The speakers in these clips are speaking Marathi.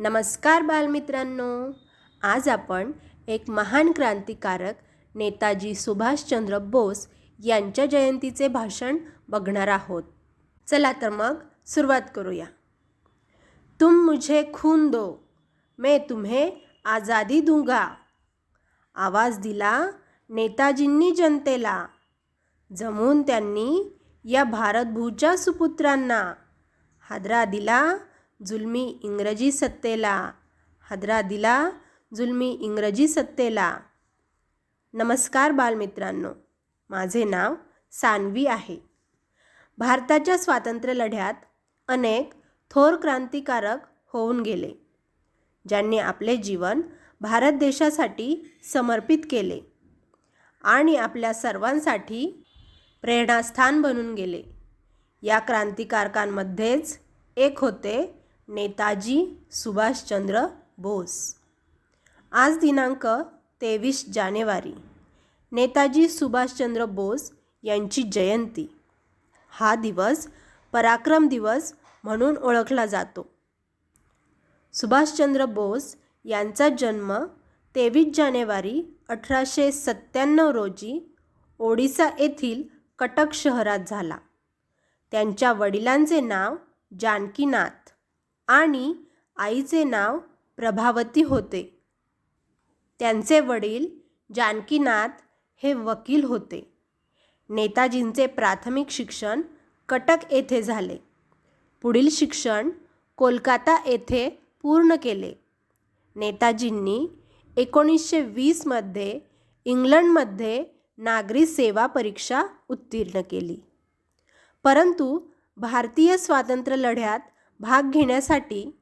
नमस्कार बालमित्रांनो. आज आपण एक महान क्रांतिकारक नेताजी सुभाषचंद्र बोस यांच्या जयंतीचे भाषण बघणार आहोत. चला तर मग सुरुवात करूया. तुम मुझे खून दो मैं तुम्हें आझादी दूंगा. आवाज दिला नेताजींनी जनतेला. जमून त्यांनी या भारतभूच्या सुपुत्रांना हादरा दिला जुलमी इंग्रजी सत्तेला. हादरा दिला जुलमी इंग्रजी सत्तेला. नमस्कार बालमित्रांनो माझे नाव सानवी आहे. भारताच्या स्वातंत्र्य लढ्यात अनेक थोर क्रांतिकारक होऊन गेले ज्यांनी आपले जीवन भारत देशासाठी समर्पित केले आणि आपल्या सर्वांसाठी प्रेरणास्थान बनून गेले. या क्रांतिकारकांमध्येच एक होते नेताजी सुभाषचंद्र बोस. आज दिनांक तेवीस जानेवारी. नेताजी सुभाषचंद्र बोस यांची जयंती. हा दिवस पराक्रम दिवस म्हणून ओळखला जातो. सुभाषचंद्र बोस यांचा जन्म तेवीस जानेवारी अठराशे सत्त्याण्णव रोजी ओडिसा येथील कटक शहरात झाला. त्यांच्या वडिलांचे नाव जानकीनाथ. आणि आईचे नाव प्रभावती होते. त्यांचे वडील जानकीनाथ हे वकील होते. नेताजींचे प्राथमिक शिक्षण कटक येथे झाले. पुढील शिक्षण कोलकाता येथे पूर्ण केले. नेताजींनी एकोणीसशे वीसमध्ये इंग्लंडमध्ये नागरी सेवा परीक्षा उत्तीर्ण केली. परंतु भारतीय स्वातंत्र्य लढ्यात भाग घेण्यासाठी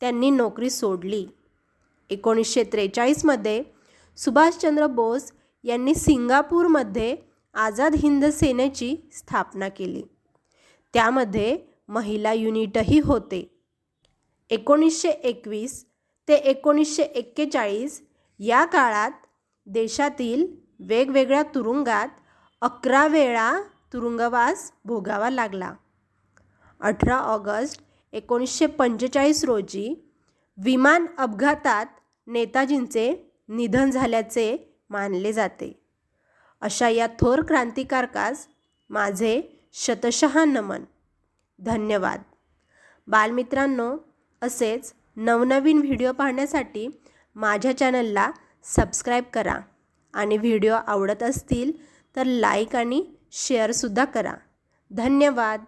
त्यांनी नोकरी सोडली. एकोणीसशे त्रेचाळीसमध्ये सुभाषचंद्र बोस यांनी सिंगापूरमध्ये आझाद हिंद सेनेची स्थापना केली. त्यामध्ये महिला युनिटही होते. एकोणीसशे एकवीस ते एकोणीसशे एक्केचाळीस या काळात देशातील वेगवेगळ्या तुरुंगात अकरा वेळा तुरुंगवास भोगावा लागला. अठरा ऑगस्ट एकोणीसशे पंचेचाळीस रोजी विमान अपघातात नेताजींचे निधन झाल्याचे मानले जाते. अशा या थोर क्रांतिकारकास माझे शतशः नमन. धन्यवाद. बालमित्रांनो असेच नवनवीन व्हिडिओ पाहण्यासाठी माझ्या चॅनलला सबस्क्राईब करा आणि व्हिडिओ आवडत असतील तर लाईक आणि शेअरसुद्धा करा. धन्यवाद.